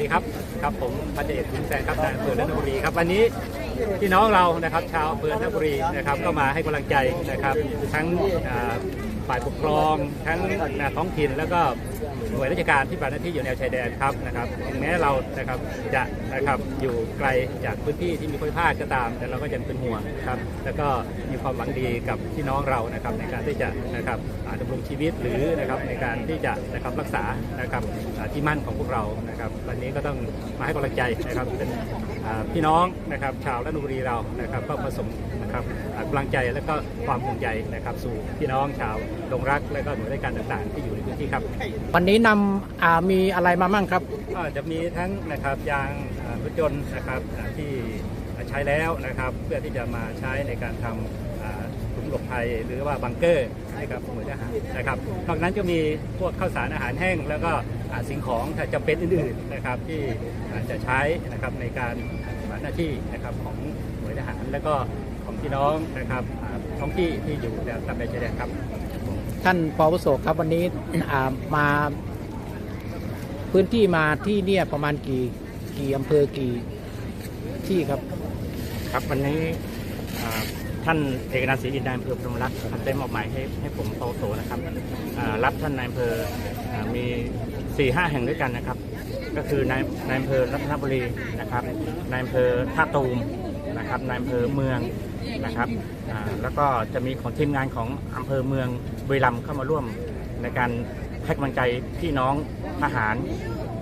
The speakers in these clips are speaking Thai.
ดีครับครับผมพันเอกคุณแซนครับนายอำเภอนนทบุรีครับวันนี้พี่น้องเรานะครับชาวอำเภอนนทบุรีนะครับก็มาให้กำลังใจนะครับทั้งอ่า ฝ่ายปกครองทั้งท้องถิ่นแล้วก็หน่วยราชการที่ปฏิบัติหน้าที่อยู่แนวชายแดนครับนะครับถึงแม้เรานะครับจะนะครับอยู่ไกลจากพื้นที่ที่มีข้อพิพาทก็ตาม แต่เราก็ยังเป็นห่วงครับแล้วก็มีความหวังดีกับพี่น้องเรานะครับในการที่จะนะครับดำรงชีวิตหรือนะครับในการที่จะนะครับรักษานะครับที่มั่นของพวกเรานะครับวันนี้ก็ต้องมาให้กำลังใจนะครับเป็นพี่น้องนะครับชาวรัตนบุรีเรานะครับก็ผสม นะครับอ่ากำลังใจและก็ความห่วงใยนะครับสู่พี่น้องชาวดงรัก และก็หน่วยราชการต่างๆ ที่อยู่ในพื้นที่ครับ วันนี้นำอ่ามีอะไรมามั่งครับก็จะมีทั้งนะครับยางอ่ารถยนต์นะครับอ่าที่ใช้แล้วนะครับเพื่อที่จะมาใช้ในการทำอ่าหลุมหลบภัยหรือว่าบังเกอร์ให้กับหน่วยทหารนะครับนอกนั้นก็มีพวกข้าวสารอาหารแห้ง แล้วก็อ่าสิ่งของถ้าจำเป็นอื่นๆนะครับที่อาจจะใช้นะครับในการปฏิบัติหน้าที่นะครับของหน่วยทหาร และก็ของ พี่น้องนะครับอ่าท้องที่ที่อยู่แนวตามแนวชายแดนครับ ท่านปวุโสครับวันนี้อ่ามาพื้นที่มาที่เนี่ยประมาณกี่กี่อำเภอกี่ที่ครับ ครับวันนี้อ่าท่านเอกนาถศรีอินนายอำเภอพรหมรัตน์ท่านได้มอบหมายให้ให้ผมเปาโสนะครับอ่ารับท่านนายอำเภออ่ามี4ี่ห้าแห่งด้วยกันนะครับ ก็คือนายนายอำเภอรัตนบุรีนะครับนายอำเภอท่าตูมนะครับนายอำเภอเมือง นะครับอ่าแล้วก็จะมีของทีมงานของอำเภอเมืองบุรีรัมย์เข้ามาร่วมในการให้กำลังใจพี่น้องทหาร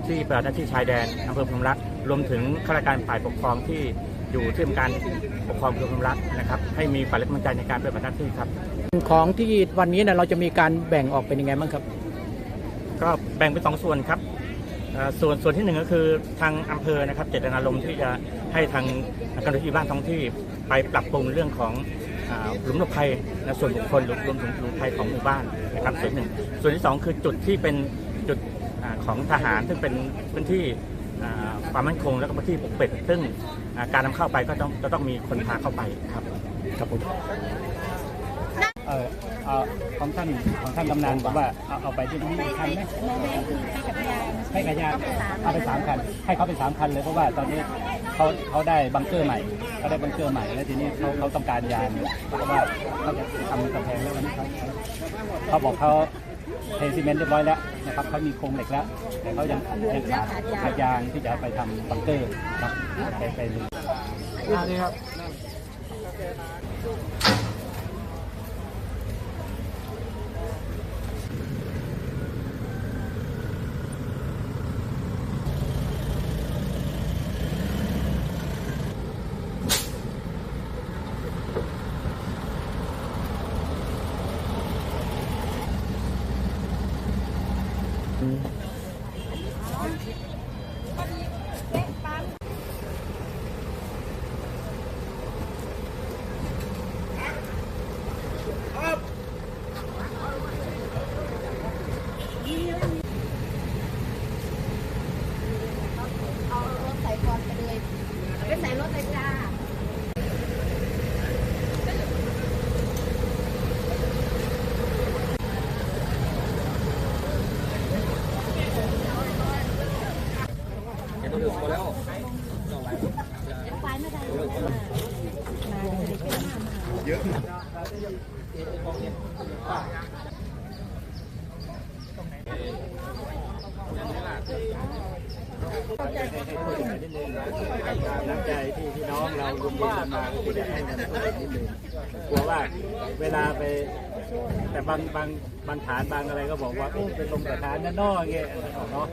ที่ปฏิบัติหน้าที่ชายแดนอำเภอพรหมรัตน์รวมถึงข้าราชการฝ่ายปกครองที่อยู่ที่ทำการปกครองอำเภอพรหมรัตน์นะครับให้มีฝ่ายและกำลังใจในการปฏิบัติหน้าที่ครับ ของที่วันนี้เนี่ยเราจะมีการแบ่งออกเป็นยังไงบ้างครับ ก็แบ่งเป็นสองส่วนครับเอ่อ ส่วนส่วนที่หนึ่งก็คือทางอำเภอนะครับเจตนารมณ์ที่จะให้ทางการที่บ้านท้องที่ไปปรับปรุงเรื่องของหลุมหลบภัยและส่วนบุคคลรวมรวมถึงหลุมภัยของหมู่บ้านนะครับส่วนหนึ่ง ส่วนที่สองคือจุดที่เป็นจุดอของทหารซึ่งเป็นพื้นที่ความมั่นคงและก็พื้นที่ปกปิดซึ่งการนำเข้าไปก็ต้องจะต้องมีคนพาเข้าไปครับครับผม เออเอาของท่านของท่านกำนันบอกว่าเอาเอาไปที่นี่อีกคันไหมให้กับญาติเอาไปสามคัน ให้เขาไปสามคันเลยเพราะว่าตอนนี้เขาเขาได้บังเกอร์ใหม่เขาได้บังเกอร์ใหม่แล้วทีนี้เขาเขาต้องการยางเพราะว่าเขาจะทำกำแพงแล้ววันนี้เขาเขาบอกเขาเทซีเมนต์เรียบร้อยแล้วนะครับเขามีโครงเหล็กแล้ว แต่เขายังยังขาดขาดยางที่จะไปทำบังเกอร์ครับไปไปเลยนี่ครับ um, ตรงไหน น้ำใจที่พี่น้องเรารวมๆกันมาก็คืออยากให้มันพูดนิดนึงกลัวว่าเวลาไป แต่บางบางบางฐานบางอะไรก็บอกว่าโอ้เป็นลมประธานนั่นนอกเงี้ยเนาะ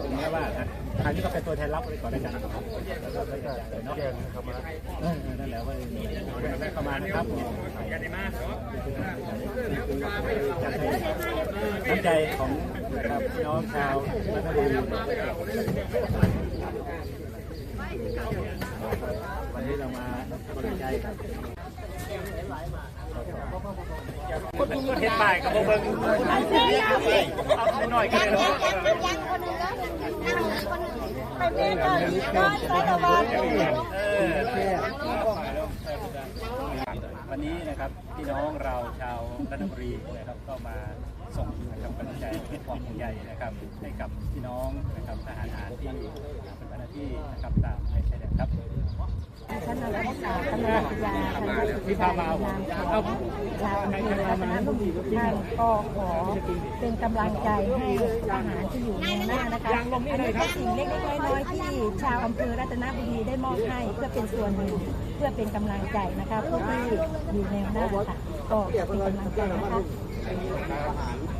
ตรงนี้ว่านะคราวนี้ก็เป็นตัวแทนรับไปก่อนแล้วกันนะครับแล้วก็แล้วก็เนาะเออนั่นแหละว่าได้ประมาณนะครับน้ำใจของ นะครับพี่น้องชาวรัตนบุรีวันนี้เรามากำลังใจครับคนเห็นป้ายกับเบิ้งเอาไปหน่อยกันเลยเนาะคนหนึ่งคนหนึ่งไปเรียนก่อนน้อยสารวัตรเออวันนี้นะครับพี่น้องเราชาวรัตนบุรีนะครับก็มา ส่งนะครับกำลังใจให้ความห่วงใยนะครับให้กับพี่น้องนะครับทหารหารที่ปฏิบัติหน้าที่นะครับตามในชายแดนครับท่านนายกสาวท่านนายกยาท่านนายกที่พามานามของชาวอำเภอรัตนบุรีทุกท่านก็ขอเป็นกำลังใจให้ทหารที่อยู่ในหน้านะคะอันนี้เป็นสิ่งเล็กๆน้อยๆที่ชาวอำเภอรัตนบุรีได้มอบให้เพื่อเป็นส่วนหนึ่งเพื่อเป็นกำลังใจนะคะผู้ที่อยู่ในหน้าค่ะก็เป็นกำลังใจนะคะ ใครมีอาหาร